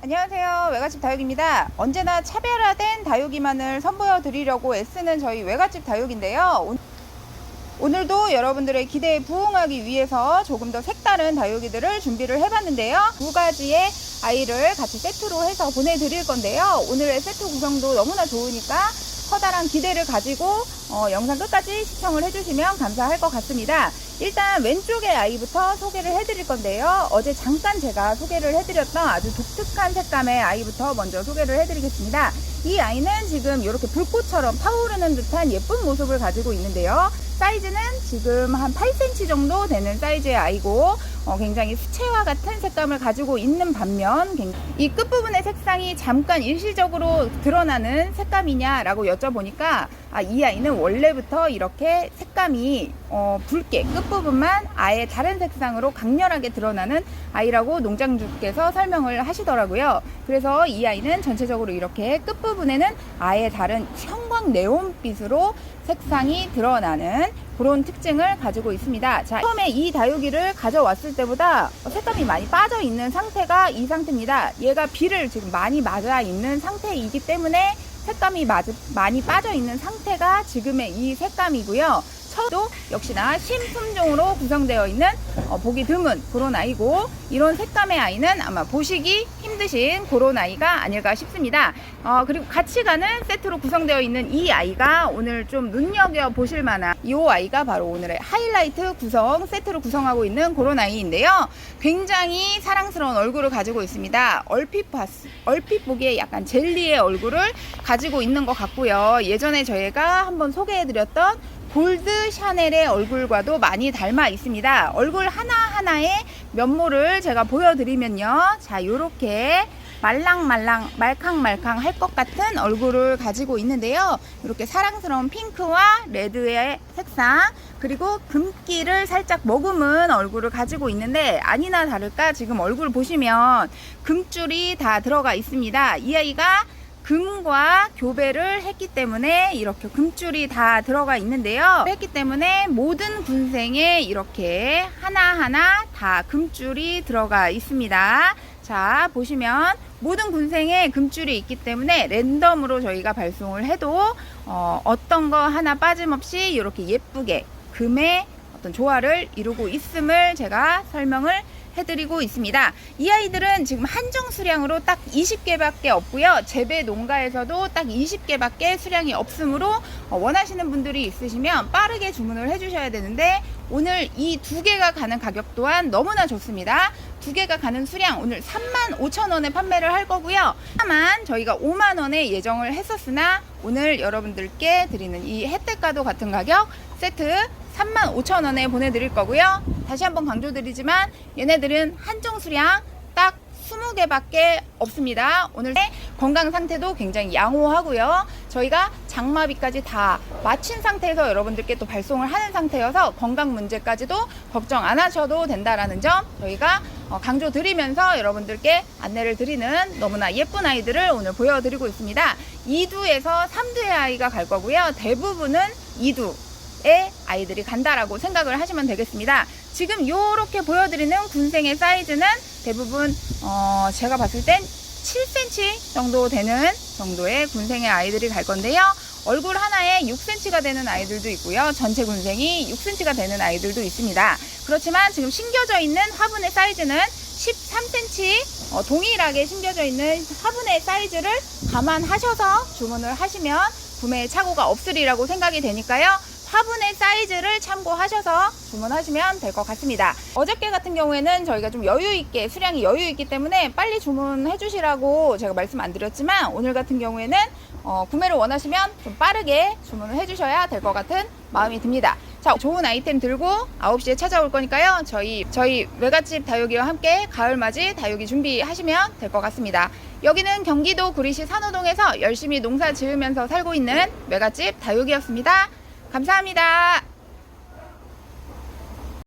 안녕하세요. 외갓집 다육입니다. 언제나 차별화된 다육이만을 선보여 드리려고 애쓰는 저희 외갓집 다육인데요. 오- 오늘도 여러분들의 기대에 부응하기 위해서 조금 더 색다른 다육이들을 준비를 해봤는데요. 두 가지의 아이를 같이 세트로 해서 보내드릴 건데요. 오늘의 세트 구성도 너무나 좋으니까 커다란 기대를 가지고 어, 영상 끝까지 시청을 해주시면 감사할 것 같습니다. 일단 왼쪽의 아이부터 소개를 해드릴 건데요. 어제 잠깐 제가 소개를 해드렸던 아주 독특한 색감의 아이부터 먼저 소개를 해드리겠습니다. 이 아이는 지금 이렇게 불꽃처럼 타오르는 듯한 예쁜 모습을 가지고 있는데요. 사이즈는 지금 한 8cm 정도 되는 사이즈의 아이고 어, 굉장히 수채화 같은 색감을 가지고 있는 반면 굉- 이 끝부분의 색상이 잠깐 일시적으로 드러나는 색감이냐라고 여쭤보니까 아, 이 아이는 원래부터 이렇게 색감이 어, 붉게 끝부분만 아예 다른 색상으로 강렬하게 드러나는 아이라고 농장주께서 설명을 하시더라고요. 그래서 이 아이는 전체적으로 이렇게 끝부분에는 아예 다른 형광 네온빛으로 색상이 드러나는 그런 특징을 가지고 있습니다. 자, 처음에 이 다육이를 가져왔을 때보다 색감이 많이 빠져 있는 상태가 이 상태입니다. 얘가 비를 지금 많이 맞아 있는 상태이기 때문에 색감이 맞, 많이 빠져 있는 상태가 지금의 이 색감이고요. 도 역시나 신품종으로 구성되어 있는 어, 보기 드문 그런 아이고 이런 색감의 아이는 아마 보시기 힘드신 그런 아이가 아닐까 싶습니다. 어, 그리고 같이 가는 세트로 구성되어 있는 이 아이가 오늘 좀 눈여겨 보실 만한 이 아이가 바로 오늘의 하이라이트 구성 세트로 구성하고 있는 그런 아이인데요. 굉장히 사랑스러운 얼굴을 가지고 있습니다. 얼핏 봤, 얼핏 보기에 약간 젤리의 얼굴을 가지고 있는 것 같고요. 예전에 저희가 한번 소개해드렸던 골드 샤넬의 얼굴과도 많이 닮아 있습니다. 얼굴 하나하나의 면모를 제가 보여드리면요. 자, 요렇게 말랑말랑, 말캉말캉 할 것 같은 얼굴을 가지고 있는데요. 이렇게 사랑스러운 핑크와 레드의 색상, 그리고 금기를 살짝 머금은 얼굴을 가지고 있는데, 아니나 다를까 지금 얼굴 보시면 금줄이 다 들어가 있습니다. 이 아이가 금과 교배를 했기 때문에 이렇게 금줄이 다 들어가 있는데요. 했기 때문에 모든 군생에 이렇게 하나하나 다 금줄이 들어가 있습니다. 자, 보시면 모든 군생에 금줄이 있기 때문에 랜덤으로 저희가 발송을 해도 어, 어떤 거 하나 빠짐없이 이렇게 예쁘게 금의 어떤 조화를 이루고 있음을 제가 설명을 해드리고 있습니다. 이 아이들은 지금 한정 수량으로 딱 20개밖에 없고요. 재배 농가에서도 딱 20개밖에 수량이 없으므로 어, 원하시는 분들이 있으시면 빠르게 주문을 해주셔야 되는데 오늘 이 두 개가 가는 가격 또한 너무나 좋습니다. 두 개가 가는 수량 오늘 3만 5천 원에 판매를 할 거고요. 다만 저희가 5만 원에 예정을 했었으나 오늘 여러분들께 드리는 이 혜택과도 같은 가격 세트 3만 5천 원에 보내드릴 거고요. 다시 한번 강조드리지만 얘네들은 한정 수량 딱 20개밖에 없습니다. 오늘 건강 상태도 굉장히 양호하고요. 저희가 장마비까지 다 마친 상태에서 여러분들께 또 발송을 하는 상태여서 건강 문제까지도 걱정 안 하셔도 된다라는 점 저희가 어, 강조드리면서 여러분들께 안내를 드리는 너무나 예쁜 아이들을 오늘 보여드리고 있습니다. 2두에서 3두의 아이가 갈 거고요. 대부분은 2두 의 아이들이 간다라고 생각을 하시면 되겠습니다. 지금 이렇게 보여드리는 군생의 사이즈는 대부분 어, 제가 봤을 땐 7cm 정도 되는 정도의 군생의 아이들이 갈 건데요. 얼굴 하나에 6cm가 되는 아이들도 있고요. 전체 군생이 6cm가 되는 아이들도 있습니다. 그렇지만 지금 심겨져 있는 화분의 사이즈는 13cm 어, 동일하게 심겨져 있는 화분의 사이즈를 감안하셔서 주문을 하시면 구매에 착오가 없으리라고 생각이 되니까요. 화분의 사이즈를 참고하셔서 주문하시면 될 것 같습니다. 어저께 같은 경우에는 저희가 좀 여유 있게 수량이 여유 있기 때문에 빨리 주문해 주시라고 제가 말씀 안 드렸지만 오늘 같은 경우에는 어, 구매를 원하시면 좀 빠르게 주문을 해 주셔야 될 것 같은 마음이 듭니다. 자, 좋은 아이템 들고 9시에 찾아올 거니까요. 저희 저희 외갓집 다육이와 함께 가을맞이 다육이 준비하시면 될 것 같습니다. 여기는 경기도 구리시 산호동에서 열심히 농사 지으면서 살고 있는 외갓집 다육이었습니다. 감사합니다.